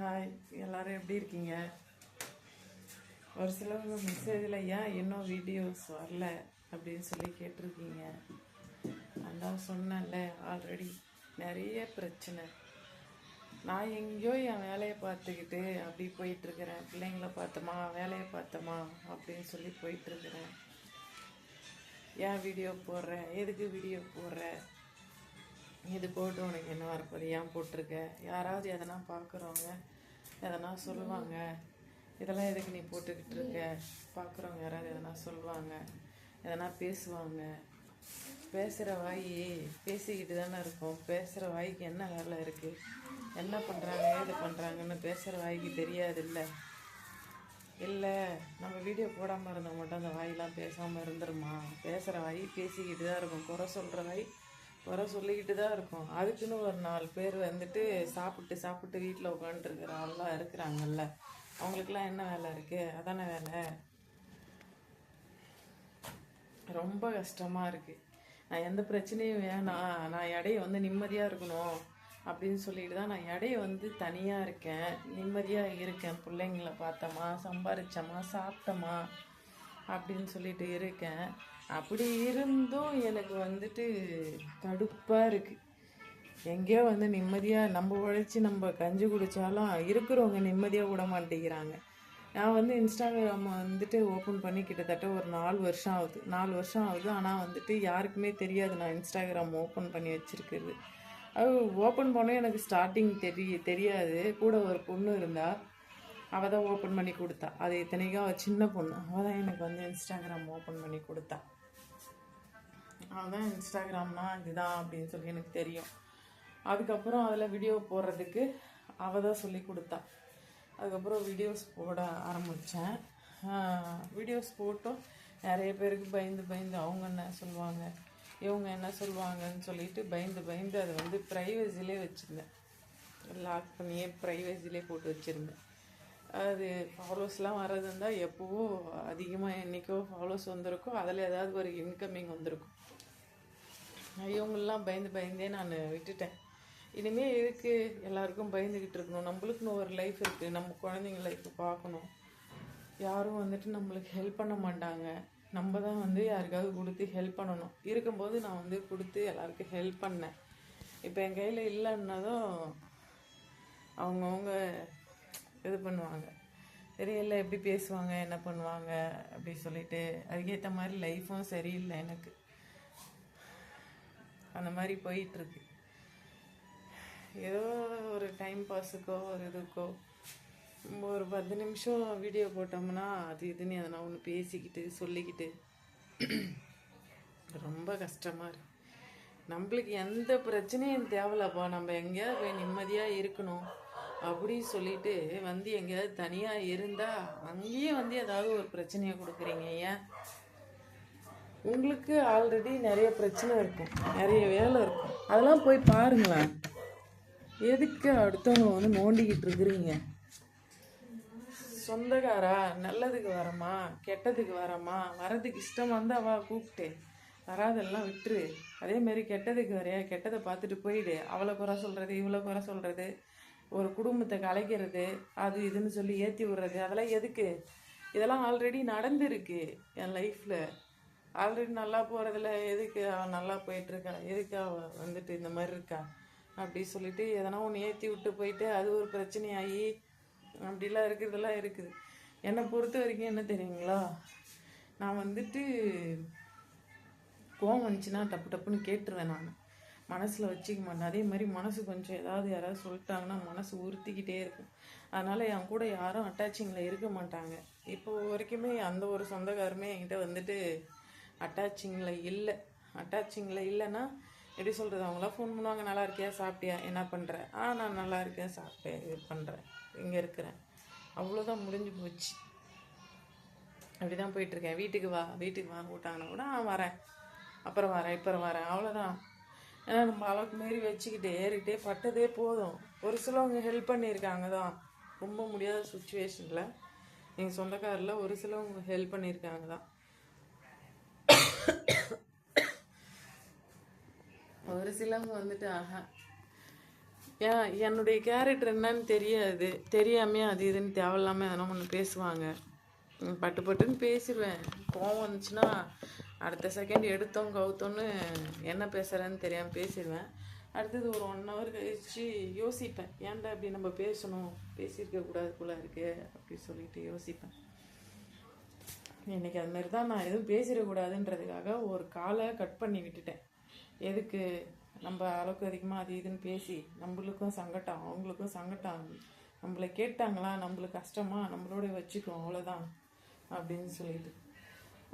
Hi எல்லோரும் எப்படி இருக்கீங்க? ஒரு சிலவங்க மெசேஜில் ஏன் இன்னும் வீடியோஸ் வரல? அப்படின்னு சொல்லி கேட்டிருக்கீங்க. அதான் சொன்னேன்ல ஆல்ரெடி நிறைய பிரச்சனை. நான் எங்கேயோ என் வேலையை பார்த்துக்கிட்டு அப்படி போயிட்டுருக்கிறேன். பிள்ளைங்கள பார்த்தோமா வேலையை பார்த்தோமா அப்படின்னு சொல்லி போயிட்டுருக்கிறேன். ஏன் வீடியோ போடுறேன் எதுக்கு வீடியோ போடுறேன் இது போட்டு உனக்கு என்ன வரப்போது ஏன் போட்டிருக்க? யாராவது எதனா பார்க்குறவங்க எதனா சொல்லுவாங்க. இதெல்லாம் எதுக்கு நீ போட்டுக்கிட்டு இருக்க? பார்க்குறவங்க யாராவது எதனா சொல்லுவாங்க. எதனா பேசுவாங்க. பேசுகிற வாய் பேசிக்கிட்டு தானே இருக்கும். பேசுகிற வாய்க்கு என்ன வேலை இருக்குது என்ன பண்ணுறாங்க ஏது பண்ணுறாங்கன்னு பேசுகிற வாய்க்கு தெரியாது இல்லை. இல்லை நம்ம வீடியோ போடாமல் இருந்தால் மட்டும் அந்த வாயெலாம் பேசாமல் இருந்துருமா? பேசுகிற வாய் பேசிக்கிட்டு தான் இருக்கும். குறை சொல்கிற வாய் குறை சொல்லிக்கிட்டு தான் இருக்கும். அதுக்குன்னு ஒரு நாலு பேர் வந்துட்டு சாப்பிட்டு சாப்பிட்டு வீட்டில் உட்காந்துருக்கிற ஆள்லாம் இருக்கிறாங்கல்ல. அவங்களுக்கெல்லாம் என்ன வேலை இருக்குது அதானே வேலை? ரொம்ப கஷ்டமாக இருக்குது நான் எந்த பிரச்சனையும் வேணாம் நான் இடைய வந்து நிம்மதியாக இருக்கணும் அப்படின்னு சொல்லிட்டு தான் நான் இடைய வந்து தனியாக இருக்கேன். நிம்மதியாக இருக்கேன். பிள்ளைங்கள பார்த்தோமா சம்பாரிச்சோமா சாப்பிட்டோமா? அப்படின்னு சொல்லிட்டு இருக்கேன். அப்படி இருந்தும் எனக்கு வந்துட்டு கடுப்பாக இருக்குது எங்கேயோ வந்து நிம்மதியாக நம்ம உழைச்சி நம்ம கஞ்சி குடித்தாலும் இருக்கிறவங்க நிம்மதியாக விட மாட்டேங்கிறாங்க. நான் வந்து இன்ஸ்டாகிராம் வந்துட்டு ஓப்பன் பண்ணி கிட்டத்தட்ட ஒரு நாலு வருஷம் ஆகுது. நாலு வருஷம் ஆகுது. ஆனால் வந்துட்டு யாருக்குமே தெரியாது நான் இன்ஸ்டாகிராம் ஓப்பன் பண்ணி வச்சுருக்குறது. அது ஓப்பன் பண்ண எனக்கு ஸ்டார்டிங் தெரிய தெரியாது. கூட ஒரு பொண்ணு இருந்தால் அவள் தான் ஓப்பன் பண்ணி கொடுத்தா. அது இத்தனைக்கும் அவள் சின்ன பொண்ணு. அவள் தான் எனக்கு வந்து இன்ஸ்டாகிராம் ஓப்பன் பண்ணி கொடுத்தா. அவள் தான் இன்ஸ்டாகிராம்னா இதுதான் அப்படின்னு சொல்லி எனக்கு தெரியும். அதுக்கப்புறம் அதில் வீடியோ போடுறதுக்கு அவள் தான் சொல்லி கொடுத்தா. அதுக்கப்புறம் வீடியோஸ் போட ஆரம்பித்தேன் வீடியோஸ் போட்டும் நிறைய பேருக்கு பயந்து பயந்து அவங்க என்ன சொல்லுவாங்க இவங்க என்ன சொல்லுவாங்கன்னு சொல்லிட்டு பயந்து பயந்து அதை வந்து ப்ரைவசிலே வச்சுருந்தேன். லாக் பண்ணியே ப்ரைவசிலே போட்டு வச்சுருந்தேன். அது ஃபாலோஸ்லாம் வர்றது இருந்தால் எப்போவோ அதிகமாக என்றைக்கோ ஃபாலோஸ் வந்திருக்கோ அதில் ஏதாவது ஒரு இன்கமிங் வந்திருக்கும். இவங்கெல்லாம் பயந்து பயந்தே நான் விட்டுட்டேன். இனிமேல் இருக்குது எல்லாருக்கும் பயந்துக்கிட்டு இருக்கணும்? நம்மளுக்குன்னு ஒரு லைஃப் இருக்குது நம்ம குழந்தைங்க லைஃப்பை பார்க்கணும். யாரும் வந்துட்டு நம்மளுக்கு ஹெல்ப் பண்ண மாட்டாங்க. நம்ம தான் வந்து யாருக்காவது கொடுத்து ஹெல்ப் பண்ணணும். இருக்கும்போது நான் வந்து கொடுத்து எல்லாருக்கும் ஹெல்ப் பண்ணேன். இப்போ என் கையில் இல்லைன்னதும் அவங்கவுங்க இது பண்ணுவாங்க. தெரியல எப்படி பேசுவாங்க என்ன பண்ணுவாங்க அப்படி சொல்லிட்டு அதுக்கேற்ற மாதிரி லைஃப்பும் சரியில்லை எனக்கு. அந்த மாதிரி போயிட்டுருக்கு. ஏதோ ஒரு டைம் பாஸுக்கோ ஒரு இதுக்கோ ஒரு பத்து நிமிஷம் வீடியோ போட்டோம்னா அது இதுன்னு அதை நான் ஒன்று பேசிக்கிட்டு சொல்லிக்கிட்டு. ரொம்ப கஷ்டமாக இருக்கு. நம்மளுக்கு எந்த பிரச்சனையும் தேவையில்லப்பா. நம்ம எங்கேயாவது போய் நிம்மதியாக இருக்கணும். அப்படின்னு சொல்லிட்டு வந்து எங்கேயாவது தனியாக இருந்தால் அங்கேயே வந்து ஏதாவது ஒரு பிரச்சனையை கொடுக்குறீங்க ஏன் உங்களுக்கு ஆல்ரெடி நிறைய பிரச்சனை இருக்கும். நிறைய வேலை இருக்கும். அதெல்லாம் போய் பாருங்களேன். எதுக்கு அடுத்தவங்க வந்து நோண்டிக்கிட்டு இருக்கிறீங்க? சொந்தக்காரா? நல்லதுக்கு வரமா? கெட்டதுக்கு வரமா? வரதுக்கு இஷ்டம் வந்தால் அவ கூப்பிட்டு. வராதெல்லாம் விட்டுரு. அதே மாதிரி கெட்டதுக்கு வரையா? கெட்டதை பார்த்துட்டு போயிடு. அவளை குறை சொல்கிறது இவ்வளோ குறை சொல்கிறது ஒரு குடும்பத்தை கலைக்கிறது அது இதுன்னு சொல்லி ஏற்றி விடுறது. அதெல்லாம் எதுக்கு? இதெல்லாம் ஆல்ரெடி நடந்துருக்கு என் லைஃப்பில் ஆல்ரெடி நல்லா போகிறதுல எதுக்கு அவள் நல்லா போயிட்டுருக்கா? எதுக்கு அவள் வந்துட்டு இந்த மாதிரி இருக்கா? அப்படி சொல்லிட்டு எதனா ஒன்று ஏற்றி விட்டு போயிட்டு அது ஒரு பிரச்சனையாகி அப்படிலாம் இருக்கிறதெல்லாம் இருக்குது. என்னை பொறுத்த வரைக்கும் என்ன தெரியுங்களா? நான் வந்துட்டு கோவம் வந்துச்சுன்னா டப்பு டப்புன்னு கேட்டுருவேன் நான். மனசில் வச்சுக்க மாட்டேன். அதே மாதிரி மனசு கொஞ்சம் ஏதாவது யாராவது சொல்லிட்டாங்கன்னா மனசு உறுத்திக்கிட்டே இருக்கும். அதனால் என் கூட யாரும் அட்டாச்சிங்கில் இருக்க மாட்டாங்க. இப்போ வரைக்குமே அந்த ஒரு சொந்தக்காரமே என்கிட்ட வந்துட்டு அட்டாச்சிங்கில் இல்லை. அட்டாச்சிங்கில் இல்லைன்னா எப்படி சொல்கிறது அவங்களாம் ஃபோன் பண்ணுவாங்க நல்லா இருக்கியா? சாப்பிட்டியா? என்ன பண்ணுற ஆ நான் நல்லா இருக்கேன் சாப்பிட்டேன் இது பண்ணுறேன் இங்கே இருக்கிறேன். அவ்வளோதான் முடிஞ்சு போச்சு. அப்படி தான் போயிட்டுருக்கேன் வீட்டுக்கு வா வீட்டுக்கு வா கூட்டாங்கன்னா கூட ஆ வரேன். அப்புறம் வரேன் இப்போ வரேன். அவ்வளோதான் ஏன்னா நம்ம அளவுக்கு மாரி வச்சுக்கிட்டு ஏறிக்கிட்டே பட்டதே போதும். ஒரு சிலவங்க ஹெல்ப் பண்ணியிருக்காங்க தான். ரொம்ப முடியாத சுச்சுவேஷனில் எங்கள் சொந்தக்காரில் ஒரு சிலவங்க ஹெல்ப் பண்ணியிருக்காங்க தான். ஒரு சிலவங்க வந்துட்டு ஆஹா. ஏன் என்னுடைய கேரக்டர் என்னன்னு தெரியாது. தெரியாமே அது இதுன்னு தேவையில்லாமல் எதனா ஒன்று பேசுவாங்க. பட்டு பட்டுன்னு பேசிடுவேன் கோவம் வந்துச்சுன்னா அடுத்த செகண்ட் எடுத்தோம் கவுத்தோன்னு என்ன பேசுகிறேன்னு தெரியாமல் பேசிடுவேன். அடுத்தது ஒரு ஒன் ஹவர் கழிச்சு யோசிப்பேன். ஏன்டா இப்படி நம்ம பேசணும்? பேசியிருக்க கூடாது போல இருக்கு அப்படி சொல்லிட்டு யோசிப்பேன். இன்றைக்கி அது மாதிரி தான் நான் எதுவும் பேசிடக்கூடாதுன்றதுக்காக ஒரு காலை கட் பண்ணி விட்டுட்டேன். எதுக்கு? நம்ம அளவுக்கு அதிகமாக அது இதுன்னு பேசி நம்மளுக்கும் சங்கடம் அவங்களுக்கும் சங்கடம் நம்மளை கேட்டாங்களா? நம்மளுக்கு கஷ்டமா? நம்மளோட வச்சுக்குவோம் அவ்வளோதான் அப்படின்னு சொல்லிட்டு.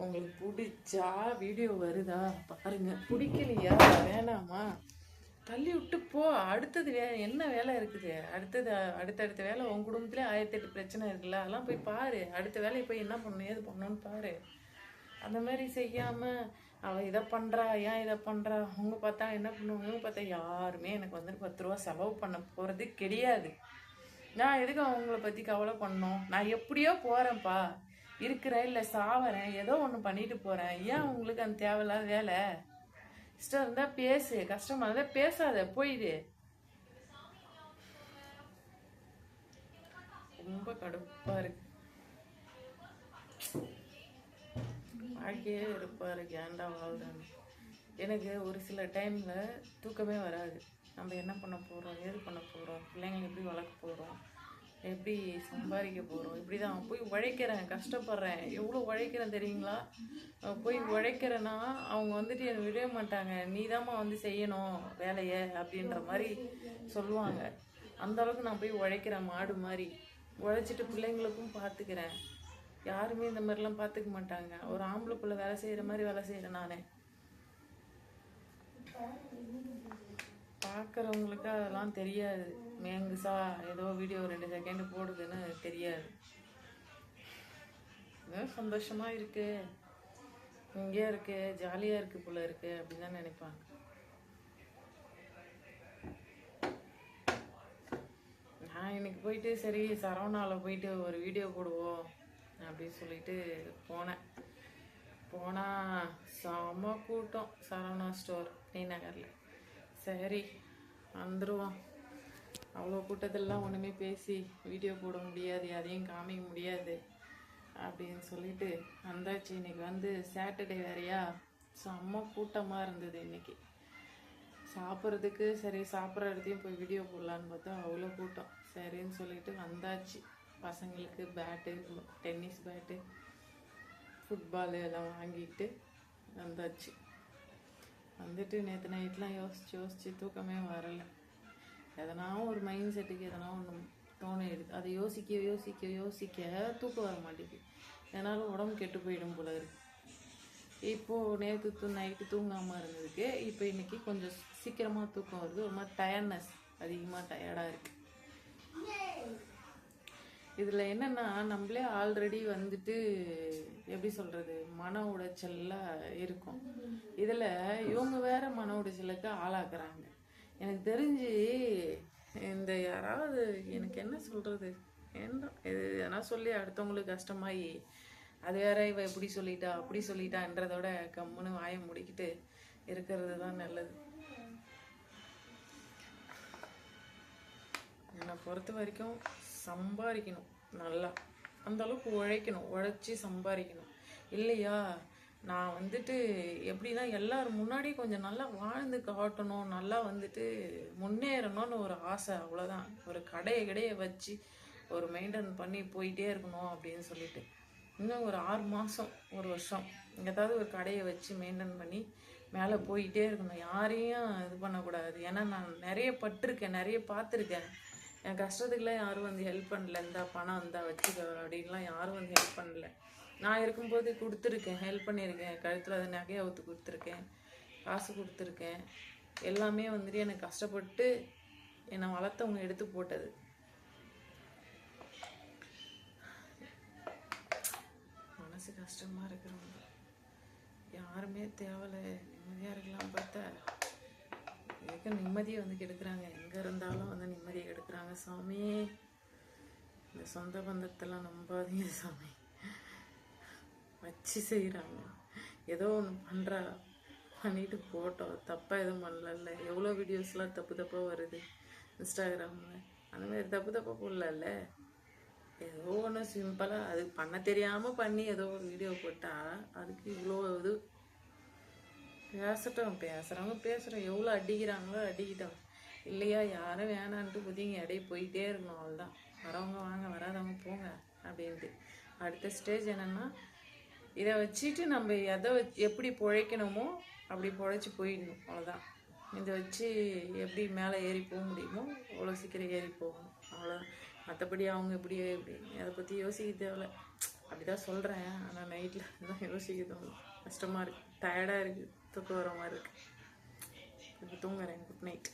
உங்களுக்கு பிடிச்சா வீடியோ வருதா? பாருங்க. பிடிக்கலையா? வேணாமா? தள்ளி விட்டு போ. அடுத்தது வே என்ன வேலை இருக்குது? அடுத்தது அடுத்தடுத்த வேலை உன் குடும்பத்திலே ஆயிரத்தி எட்டு பிரச்சனை இருக்குல்ல? அதெல்லாம் போய் பாரு. அடுத்த வேலையை போய் என்ன பண்ணணும்? ஏது பண்ணணும்னு பாரு. அந்த மாதிரி செய்யாமல் அவள் இதை பண்ணுறா ஏன் இதை பண்ணுறா அவங்க பார்த்தா என்ன பண்ணுவாங்க இவங்க பார்த்தா யாருமே எனக்கு வந்துட்டு பத்து ரூபா செலவு பண்ண போகிறது கிடையாது. நான் எதுக்கு அவங்கள பற்றி கவலை பண்ணணும்? நான் எப்படியோ போகிறேன்ப்பா இருக்கிறேன் இல்லை சாவறேன் ஏதோ ஒன்று பண்ணிட்டு போகிறேன் ஏன் உங்களுக்கு அந்த தேவையில்லாத வேலை? இஷ்டம் இருந்தால் பேசு கஷ்டமாக இருந்தால் பேசாத போயிடு ரொம்ப கடுப்பாக இருக்கு. வாழ்க்கையே இருப்பார் இருக்கு ஏன்டா வாழ்றாங்க எனக்கு ஒரு சில டைமில் தூக்கமே வராது. நம்ம என்ன பண்ண போகிறோம் ஏது பண்ண போகிறோம் பிள்ளைங்களை எப்படி வளர்க்க போகிறோம் எப்படி சம்பாதிக்க போகிறோம் இப்படி தான் போய் உழைக்கிறேன் கஷ்டப்படுறேன். எவ்வளோ உழைக்கிறேன் தெரியுங்களா? போய் உழைக்கிறேன்னா அவங்க வந்துட்டு என்னை விடவே மாட்டாங்க. நீ வந்து செய்யணும் வேலையை அப்படின்ற மாதிரி சொல்லுவாங்க. அந்த அளவுக்கு நான் போய் உழைக்கிறேன் மாடு மாதிரி. உழைச்சிட்டு பிள்ளைங்களுக்கும் பார்த்துக்கிறேன் யாருமே இந்த மாதிரிலாம் பார்த்துக்க மாட்டாங்க. ஒரு ஆம்பளை பிள்ளை வேலை செய்கிற மாதிரி வேலை செய்கிறேன் நானே. பார்க்குறவங்களுக்கு அதெல்லாம் தெரியாது. மேங்குசா ஏதோ வீடியோ ரெண்டு செகண்ட் போடுதுன்னு தெரியாது. ஏதோ சந்தோஷமா இருக்கு. இங்கே இருக்கு ஜாலியா இருக்கு போல இருக்கு அப்படின்னு தான் நினைப்பாங்க. நான் இன்னைக்கு போயிட்டு சரி சரவணாவில் போயிட்டு ஒரு வீடியோ போடுவோம் அப்படின்னு சொல்லிட்டு போனேன். போனால் செம கூட்டம் சரவணா ஸ்டோர் டி நகரில். சரி வந்துடுவோம் அவ்வளோ கூட்டத்திலலாம் ஒன்றுமே பேசி வீடியோ போட முடியாது அதையும் காமிக்க முடியாது அப்படின்னு சொல்லிட்டு வந்தாச்சு. இன்றைக்கி வந்து சாட்டர்டே வேறையா? செம்ம கூட்டமாக இருந்தது இன்றைக்கி சாப்பிட்றதுக்கு சரி சாப்பிட்ற இடத்தையும் போய் வீடியோ போடலான்னு பார்த்தா அவ்வளோ கூட்டம். சரின்னு சொல்லிட்டு வந்தாச்சு. பசங்களுக்கு பேட்டு டென்னிஸ் பேட்டு ஃபுட்பால் எல்லாம் வாங்கிட்டு வந்தாச்சு. வந்துட்டு நேற்று நைட்லாம் யோசிச்சு யோசிச்சு தூக்கமே வரல. எதனா ஒரு மைண்ட் செட்டுக்கு எதனா ஒன்று தோணிடுது அதை யோசிக்க யோசிக்க யோசிக்க தூக்கம் வர மாட்டேங்குது. என்னால் உடம்பு கெட்டு போயிடும் போல இருக்கு. இப்போது நேற்று தூ நைட்டு தூங்காமல் இருந்ததுக்கு இப்போ இன்னைக்கு கொஞ்சம் சீக்கிரமாக தூக்கம் வருது. ஒரு மாதிரி டயர்ட்னஸ் அதிகமாக டயர்டாக இருக்குது இதில் என்னென்னா நம்மளே ஆல்ரெடி வந்துட்டு எப்படி சொல்கிறது மன உடைச்சலாக இருக்கும். இதில் இவங்க வேற மன உளைச்சலுக்கு ஆளாக்குறாங்க. எனக்கு தெரிஞ்சு இந்த யாராவது எனக்கு என்ன சொல்கிறது என்ன இது எதனா சொல்லி அடுத்தவங்களுக்கு கஷ்டமாயி அது வேற இவ இப்படி சொல்லிட்டா அப்படி சொல்லிட்டான்றதோட கம்முன்னு வாயை முடிக்கிட்டு இருக்கிறது தான் நல்லது. பொறுத்த வரைக்கும் சம்பாதிக்கணும் நல்லா. அந்த அளவுக்கு உழைக்கணும். உழைச்சி சம்பாதிக்கணும். இல்லையா? நான் வந்துட்டு எப்படின்னா எல்லாரும் முன்னாடி கொஞ்சம் நல்லா வாழ்ந்து காட்டணும். நல்லா வந்துட்டு முன்னேறணும்னு ஒரு ஆசை. அவ்வளோதான் ஒரு கடையை கடையை வச்சு ஒரு மெயின்டைன் பண்ணி போயிட்டே இருக்கணும் அப்படின்னு சொல்லிட்டு. இன்னும் ஒரு ஆறு மாதம் ஒரு வருஷம் ஏதாவது ஒரு கடையை வச்சு மெயின்டைன் பண்ணி மேலே போயிட்டே இருக்கணும். யாரையும் இது பண்ணக்கூடாது. ஏன்னா நான் நிறைய பட்டிருக்கேன். நிறைய பார்த்துருக்கேன். என் கஷ்டத்துக்குலாம் யாரும் வந்து ஹெல்ப் பண்ணல. இந்த பணம் இருந்தா வச்சுக்க அப்படின்லாம் யாரும் வந்து ஹெல்ப் பண்ணல. நான் இருக்கும்போது கொடுத்துருக்கேன். ஹெல்ப் பண்ணியிருக்கேன். கழுத்தில் அது நகையை அவுத்து கொடுத்துருக்கேன். காசு கொடுத்துருக்கேன். எல்லாமே வந்துட்டு எனக்கு கஷ்டப்பட்டு என்னை வளர்த்தவங்க எடுத்து போட்டது. மனசு கஷ்டமாக இருக்கிறவங்க. யாருமே தேவையில்ல நிம்மதியாக இருக்கலாம் பார்த்தா. எங்க நிம்மதியை வந்து கெடுக்குறாங்க? எங்கே சாமி. இந்த சொந்த பந்தத்தெல்லாம் நம்பாதீங்க சாமி. வச்சு செய்கிறாங்க ஏதோ ஒன்று பண்ணுறா பண்ணிட்டு போட்டோம். தப்பாக எதுவும் பண்ணல எவ்வளோ வீடியோஸ்லாம் தப்பு தப்பாக வருது இன்ஸ்டாகிராமில். அந்த மாதிரி தப்பு தப்பாக போடல ஏதோ ஒன்று சிம்பிளாக அது பண்ண தெரியாமல் பண்ணி ஏதோ ஒரு வீடியோ போட்டால் அதுக்கு இவ்வளோ இது. பேசட்டும் பேசுகிறவங்க பேசுகிறோம் எவ்வளோ அடிக்கிறாங்களோ அடிக்கிட்டோம். இல்லையா? யாரும் வேணான்ட்டு புதிங்க இடையே போயிட்டே இருக்கணும் அவ்வளோதான் வரவங்க வாங்க வராதவங்க போங்க அப்படின்ட்டு. அடுத்த ஸ்டேஜ் என்னென்னா இதை வச்சுட்டு நம்ம எதை வச்சு எப்படி பிழைக்கணுமோ அப்படி பிழைச்சி போயிடணும் அவ்வளோதான் இதை வச்சு எப்படி மேலே ஏறி போக முடியுமோ அவ்வளோ சீக்கிரம் ஏறி போகணும் அவ்வளோதான் மற்றபடி அவங்க இப்படி இப்படி. அதை பற்றி யோசிக்க தேவையில்ல. அப்படி தான் சொல்கிறேன் ஆனால் நைட்டில் தான் யோசிக்க தோணும் கஷ்டமாக இருக்குது டயர்டாக இருக்குது தூக்கம் வர மாதிரி இருக்குது இப்போ தூங்குறேன். Good night